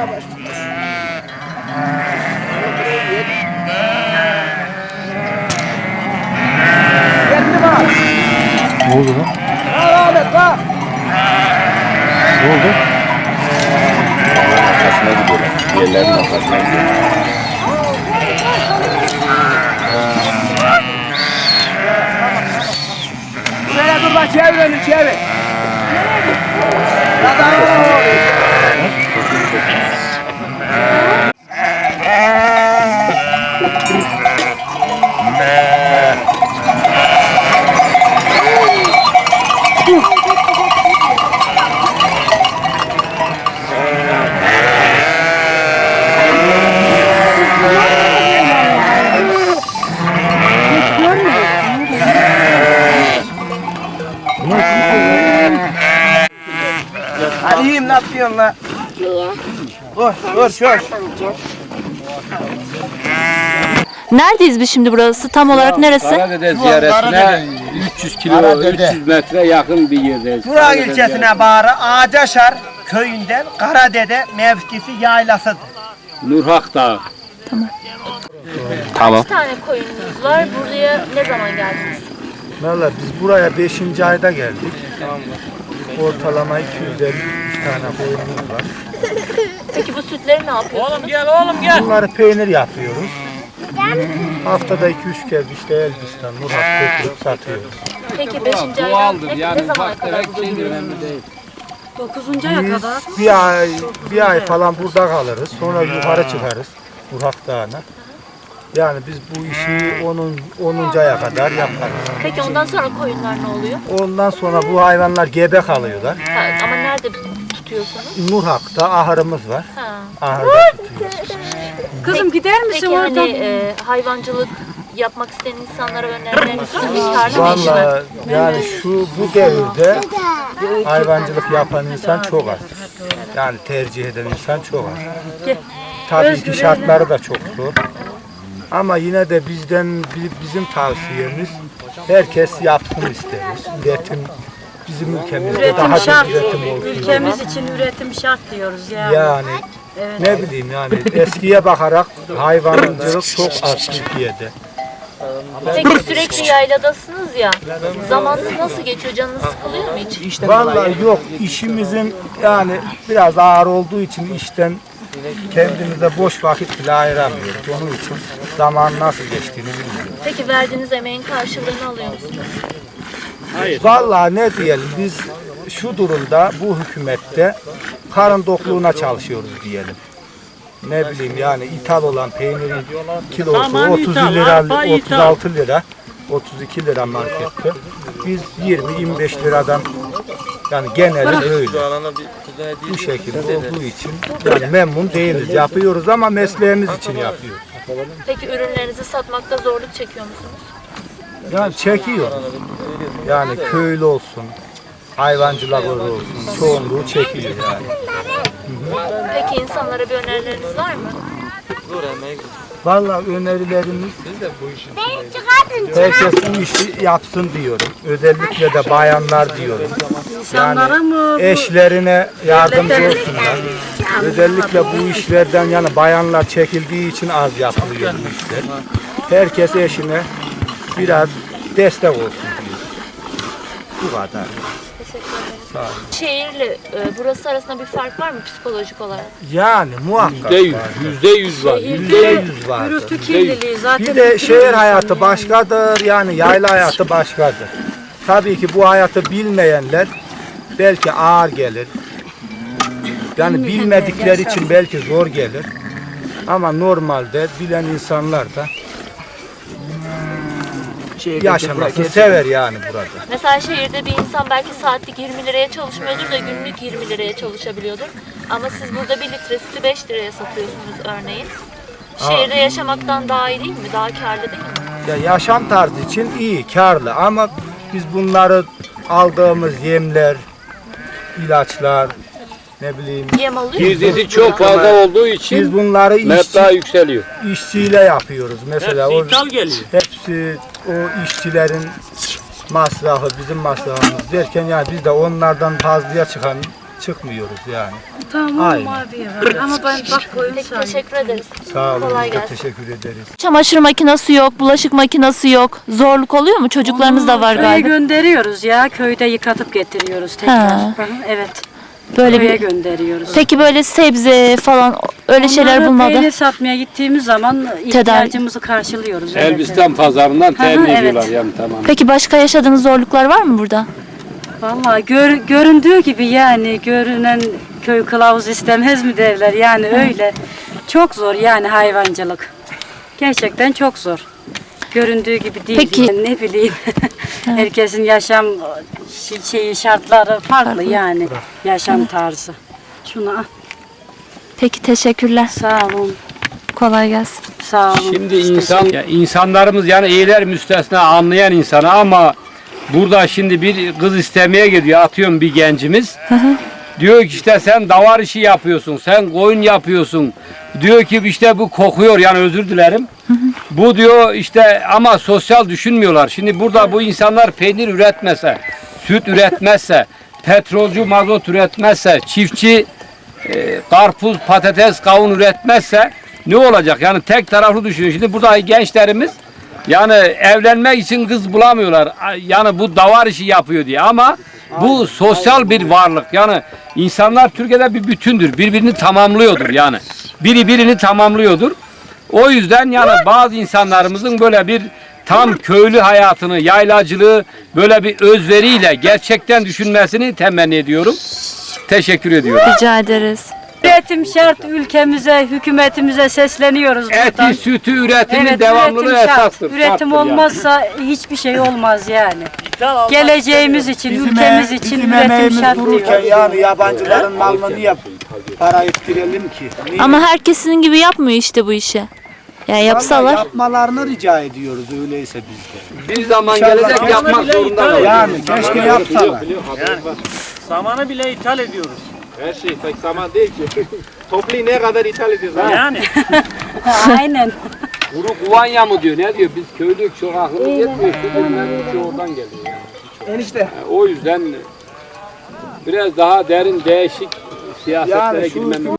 работать. Dur şöyle. Neredeyiz biz şimdi burası? Tam olarak neresi? Karadede ziyaretine 300 kilo, 300 metre yakın bir yerdeyiz. Burak Karadede ilçesine bağlı Ağacaşar köyünden Karadede mevkisi yaylasıdır. Nurhak Dağı. Tamam. Kaç tane koyununuz var? Buraya ne zaman geldiniz? Valla biz buraya 5. ayda geldik. Ortalama 250 tane koyunumuz var. Peki bu sütleri ne yapıyorsunuz? Bunları peynir yapıyoruz. Haftada 2-3 kez işte Elbistan, Murat götürüp satıyoruz. Peki 5. aydan Doğaldır ne, yani ne zamana ufak kadar tefek duruyorsunuz? önemli değil. Biz bir ay, bir ay falan burada kalırız. Sonra yukarı çıkarız. Murat Dağı'na. Yani biz bu işi 10. 10. aya kadar yaparız. Peki ondan sonra koyunlar ne oluyor? Ondan sonra bu hayvanlar gebe kalıyorlar. Ha, ama nerede tutuyorsunuz? Nurhak'ta ahırımız var. Ha. Ahırda tutuyoruz. Kızım gider misin Peki oradan? hani e, hayvancılık yapmak isteyen insanlara önerileriniz var mı? Karlı mı işi? Yani şu bu devirde hayvancılık yapan insan çok az. Yani tercih eden insan çok az. Tabii ki şartları da çok zor. Ama yine de bizden bi- bizim tavsiyemiz herkes yapsın isteriz. Üretim bizim ülkemizde Üretim daha şart. çok üretim olsun. Ülkemiz için üretim şart diyoruz yani. Yani ne bileyim yani eskiye bakarak hayvancılık çok az Türkiye'de. Peki sürekli yayladasınız ya. Zamanınız nasıl geçiyor? Canınız sıkılıyor mu hiç? Vallahi yok işimizin yani biraz ağır olduğu için işten kendimize boş vakit bile ayıramıyoruz. Onun için zaman nasıl geçtiğini bilmiyorum. Peki verdiğiniz emeğin karşılığını alıyor musunuz? Vallahi ne diyelim biz şu durumda bu hükümette karın dokluğuna çalışıyoruz diyelim. Ne bileyim yani ithal olan peynirin kilosu 30 lira, 36 lira, 32 lira markette. Biz 20-25 liradan yani geneli öyle. Bu şekilde olduğu için yani memnun değiliz. Yapıyoruz ama mesleğimiz için yapıyoruz. Peki ürünlerinizi satmakta zorluk çekiyor musunuz? Yani çekiyor. Yani köylü olsun, hayvancılık olsun, çoğunluğu çekiyor yani. Peki insanlara bir önerileriniz var mı? Vallahi önerilerimiz herkes bu işi yapsın diyorum. Özellikle de bayanlar diyorum. İnsanlara mı? Eşlerine yardımcı olsunlar. Özellikle bu işlerden yani bayanlar çekildiği için az yapılıyor bu işler. Herkes eşine biraz destek olsun diyor. Bu kadar. Şehirle e, burası arasında bir fark var mı psikolojik olarak? Yani muhakkak Yüzde yüz, var. yüzde yüz var. Yüzde yüz vardır. Gürültü kirliliği zaten. Bir de şehir hayatı başkadır, yani yayla hayatı başkadır. Tabii ki bu hayatı bilmeyenler belki ağır gelir. Yani bilmedikleri için belki zor gelir. Ama normalde bilen insanlar da yaşamasını sever yani burada. Mesela şehirde bir insan belki saatlik 20 liraya çalışmıyordur da günlük 20 liraya çalışabiliyordur. Ama siz burada 1 litre sütü 5 liraya satıyorsunuz örneğin. Şehirde yaşamaktan daha iyi değil mi? Daha karlı değil mi? Ya yaşam tarzı için iyi, karlı ama biz bunları aldığımız yemler, ilaçlar, ne bileyim Yem alıyor Girdisi musunuz çok buradan? fazla olduğu biz için bunları işçi, meblağ yükseliyor. işçiyle yapıyoruz. Mesela o geliyor. hepsi o işçilerin masrafı bizim masrafımız derken yani biz de onlardan fazlaya çıkan çıkmıyoruz yani. Tamam Aynen. abi ya. Ama ben bak koyun Peki sana. teşekkür ederiz. Sağ olun. Kolay biz de gelsin. teşekkür ederiz. Çamaşır makinesi yok, bulaşık makinesi yok. Zorluk oluyor mu? Çocuklarınız da var Köye galiba. gönderiyoruz ya. Köyde yıkatıp getiriyoruz tekrar. Ha. Hı hı, evet. Böyle Köye bir gönderiyoruz. Peki böyle sebze falan öyle şeyler Onları bulmadı. Peynir satmaya gittiğimiz zaman ihtiyacımızı karşılıyoruz. evet, Elbistan pazarından temin evet. ediyorlar yani tamam. Peki başka yaşadığınız zorluklar var mı burada? Vallahi gör, göründüğü gibi yani görünen köy kılavuz istemez mi derler yani öyle. Çok zor yani hayvancılık. Gerçekten çok zor. Göründüğü gibi değil. Peki- Yani ne bileyim. Herkesin yaşam şeyi şartları farklı yani yaşam tarzı. Şunu al. Peki teşekkürler. Sağ olun. Kolay gelsin. Sağ olun. Şimdi insan ya insanlarımız yani iyiler müstesna anlayan insana ama burada şimdi bir kız istemeye gidiyor atıyorum bir gencimiz. Diyor ki işte sen davar işi yapıyorsun, sen koyun yapıyorsun. Diyor ki işte bu kokuyor yani özür dilerim. Bu diyor işte ama sosyal düşünmüyorlar. Şimdi burada bu insanlar peynir üretmese, süt üretmezse, petrolcü mazot üretmezse, çiftçi e, karpuz, patates, kavun üretmezse ne olacak? Yani tek taraflı düşünüyor. Şimdi burada gençlerimiz yani evlenmek için kız bulamıyorlar. Yani bu davar işi yapıyor diye ama bu sosyal bir varlık. Yani insanlar Türkiye'de bir bütündür. Birbirini tamamlıyordur yani. Biri birini tamamlıyordur. O yüzden yani bazı insanlarımızın böyle bir tam köylü hayatını, yaylacılığı böyle bir özveriyle gerçekten düşünmesini temenni ediyorum. Teşekkür ediyorum. Rica ederiz. Üretim şart ülkemize, hükümetimize sesleniyoruz buradan. Eti, sütü üretimi Evet, devamlılığı üretim şart. esastır. Üretim şarttır yani. olmazsa hiçbir şey olmaz yani. Geleceğimiz için, Bizim ülkemiz için bizim üretim emeğimiz şart dururken diyor. yani yabancıların malını niye para ettirelim ki? Niye? Ama herkes sizin gibi yapmıyor işte bu işi. Yani Vallahi yapsalar. yapmalarını rica ediyoruz öyleyse biz de. Bir zaman İnşallah gelecek yapmak zorunda Yani keşke yapsalar. Samanı bile ithal ediyoruz. Her şey tek zaman değil ki. Toplayı ne kadar ithal ediyoruz? ha? Yani Aynen. Kuru kuvanya mı diyor ne diyor biz köylük çok aklımız yetmiyor. Şu bilmem oradan geliyor yani. Enişte. Yani o yüzden biraz daha derin değişik siyasetlere Yani şu-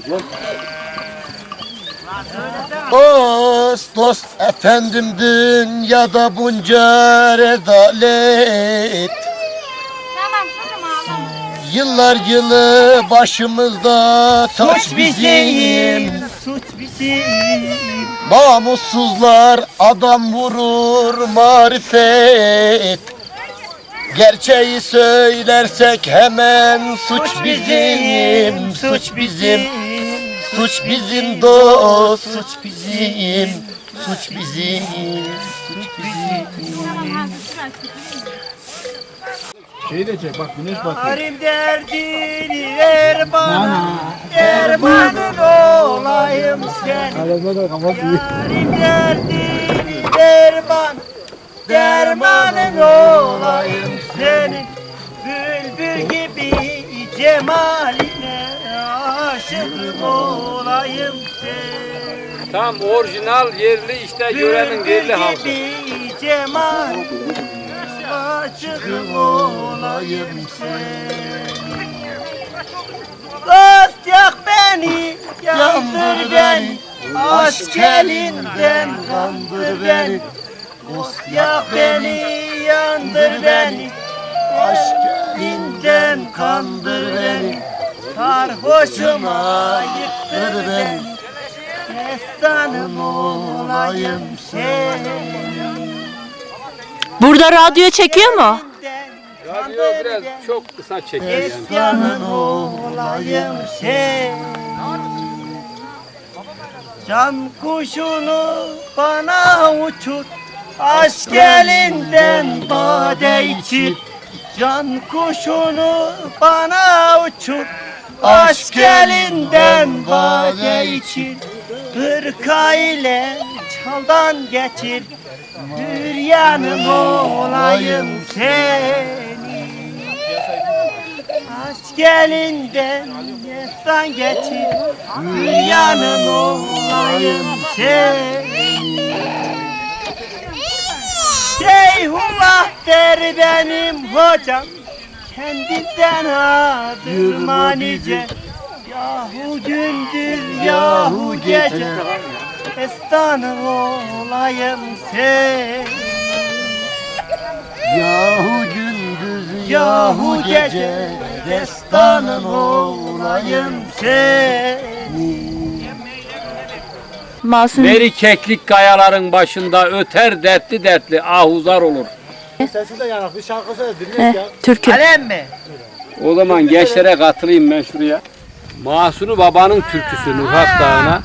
girmemiz Dost dost efendim dünyada bunca rezalet. Yıllar yılı başımızda taş bizim. Suç bizim. Namussuzlar adam vurur marifet Gerçeği söylersek hemen suç bizim, suç bizim Suç bizim dost, suç bizim, suç bizim, suç bizim. Harim derdini ver bana. Dermanın olayım sen. Harim derdini ver bana. Dermanın olayım senin. Bülbül gibi cemaline aşık olayım senin. Tam orijinal yerli işte yörenin yerli halkı. gibi cemal aşık olayım senin. Dost yak beni, yandır beni, aşk elinden kandır beni. Dost yak beni, yandır beni, aşk elinden kandır beni. Sarhoşuma yıktır beni, destanım olayım senin. Burada radyo çekiyor mu? Radyo biraz çok kısa çekiyor yani. Yanın olayım sen Can kuşunu bana uçur Aşk elinden bade içir Can kuşunu bana uçur. Aşk elinden bade içir Hırka ile çaldan geçir. Hüryanın olayım seni Aşk elinden yesen geçir Dünyanın olayım sen Şeyhullah der benim hocam. Kendinden adır manice. Yahu gündüz yahu gece. Destanı olayım sen. Yahu gündüz Yahu gece. Destanın olayım sen Masum Beri keklik kayaların başında öter dertli dertli ahuzar olur. eh, türkü. Kalem mi? O zaman gençlere katılayım ben şuraya. Masunu Baba'nın türküsü Nurhak Dağı'na.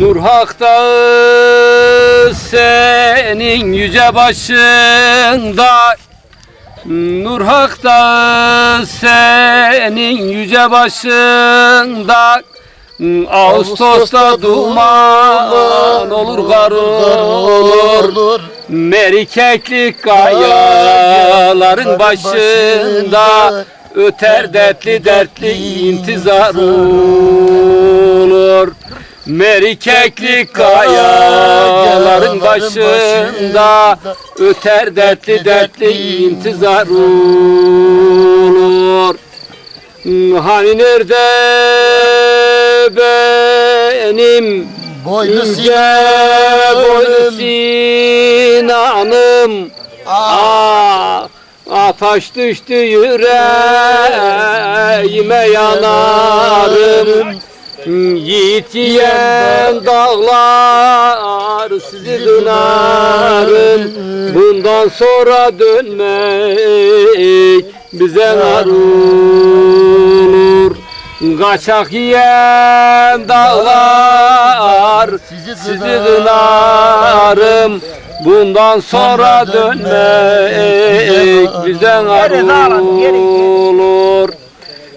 Nurhak Dağı senin yüce başında Nurhak Dağı senin yüce başında Ağustos'ta duman olur kar olur. Merikeklik kayaların başında Öter dertli dertli intizar olur. Merikeklik kayaların başında Öter dertli dertli intizar olur. Hani nerede benim Boynu İnce boylu Sinan'ım. Ah Ateş düştü yüreğime yanarım. Yiğit yiyen dağlar sizi kınarım. Bundan sonra dönmek bize nar olur Kaçak yiyen dağlar sizi kınarım. Bundan sonra dönmek bize olur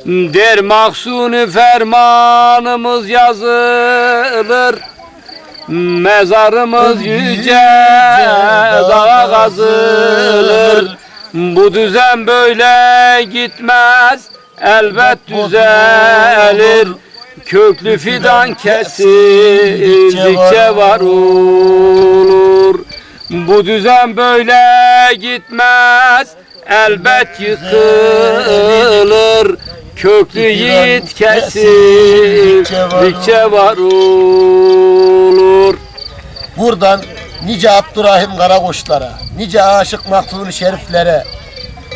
Der mahsuni fermanımız yazılır. Mezarımız yüce dağa kazılır. Bu düzen böyle gitmez elbet düzelir Köklü fidan kesildikçe var olur. Bu düzen böyle gitmez elbet yıkılır Köklü yiğit kesildikçe var olur. Buradan nice Abdurrahim Karakoçlara, nice Aşık Maktun Şeriflere,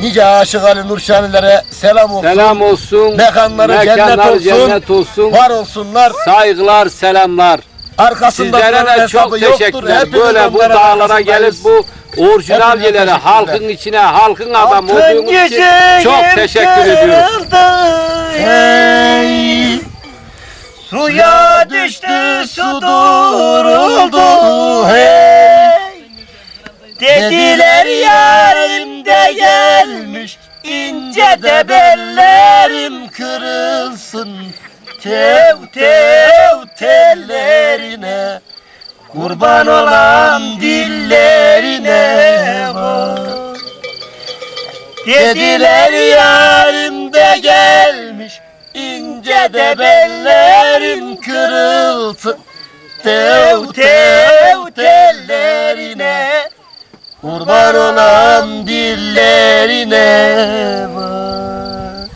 nice Aşık Ali Nurşanilere selam olsun. Selam olsun. Mekanları cennet mekanları olsun. cennet olsun. Var olsunlar. Saygılar, selamlar. Arkasında Sizlere de çok yoktur. teşekkürler. Hepimiz Böyle bu dağlara gelip bu orijinal yerlere, halkın içine, halkın adamı olduğunuz için çok teşekkür ediyoruz. hey. Suya düştü su duruldu hey Dediler yarim de gelmiş ince de bellerim kırılsın tev tev tellerine kurban olan dillerine var. Dediler yarim de gelmiş ince de bellerin kırılsın tev tev kurban olan dillerine var.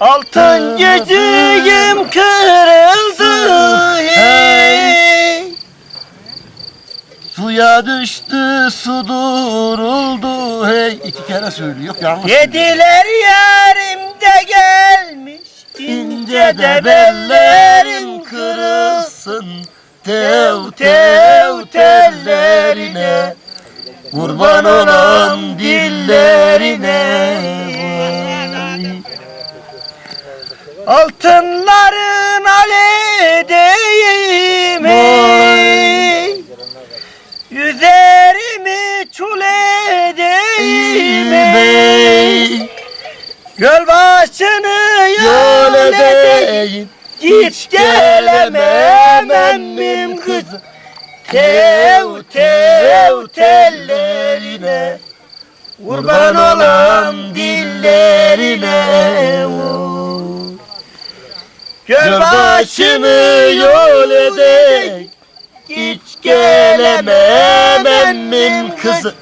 Altın yüzüğüm kırıldı hey Suya düştü su duruldu hey. İki kere söylüyor yanlış Dediler yarim de gelmiş İnce de bellerin kırılsın Tev tev tellerine Kurban olan dillerine. Altınların aledeyim ey Yüzerimi çul edeyim ey. Göl başını Yol edeyim Hiç gelemem emmim kızım Tev tev tellerine. Kurban olan dillerine. Göl başını yol edeyim Hiç gelemem emmim kızı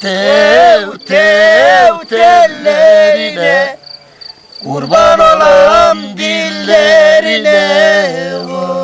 Tev tev tellerine Kurban olam dillerine oy.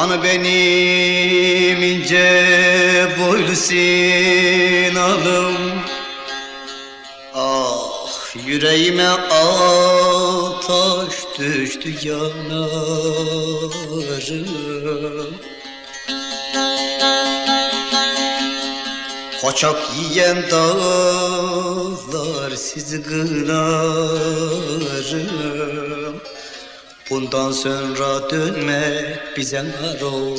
Hani benim ince boylu sinalım Ah yüreğime ateş düştü yanarım. Kaçak yiyen dağlar sizi kınarım Bundan sonra dönmek bize nar olur.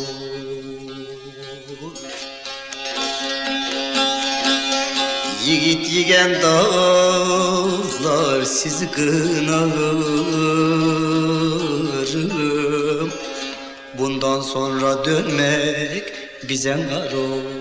Yiğit yigen dağlar sizi kınarım Bundan sonra dönmek bize nar olur.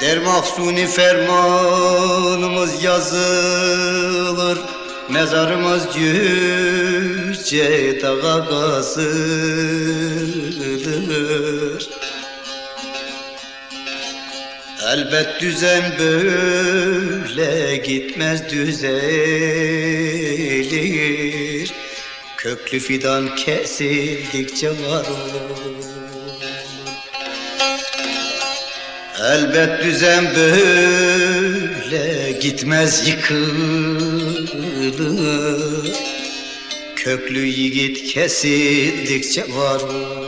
Der mahsuni fermanımız yazılır Mezarımız yüce dağa kazılır Elbet düzen böyle gitmez düzelir. Köklü fidan kesildikçe var Elbet düzen böyle gitmez yıkılır Köklü yiğit kesildikçe var. olur